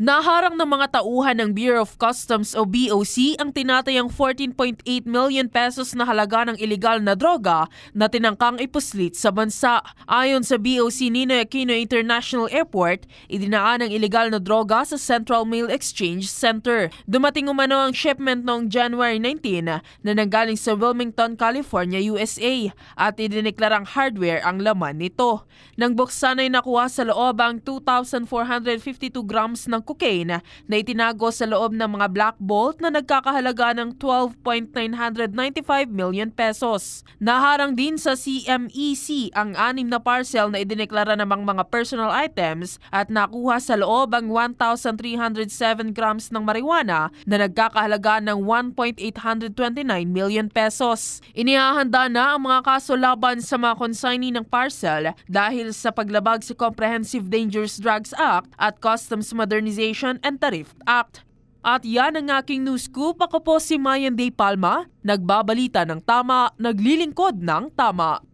Naharang ng mga tauhan ng Bureau of Customs o BOC ang tinatayang 14.8 million pesos na halaga ng ilegal na droga na tinangkang ipuslit sa bansa. Ayon sa BOC Ninoy Aquino International Airport, idinaan ang ilegal na droga sa Central Mail Exchange Center. Dumating umano ang shipment noong January 19 na nanggaling sa Wilmington, California, USA at idineklarang hardware ang laman nito. Nang buksan ay nakuha sa loob ang 2,452 grams ng cocaine na itinago sa loob ng mga black bolt na nagkakahalaga ng 12.995 million pesos. Naharang din sa CMEC ang anim na parcel na idineklara namang mga personal items at nakuha sa loob ang 1,307 grams ng marijuana na nagkakahalaga ng 1.829 million pesos. Inihahanda na ang mga kaso laban sa mga consignee ng parcel dahil sa paglabag sa Comprehensive Dangerous Drugs Act at Customs Modernization and Tariff Act. At yan ang aking news scoop. Ako po si Mayan Day Palma, nagbabalita ng tama, naglilingkod ng tama.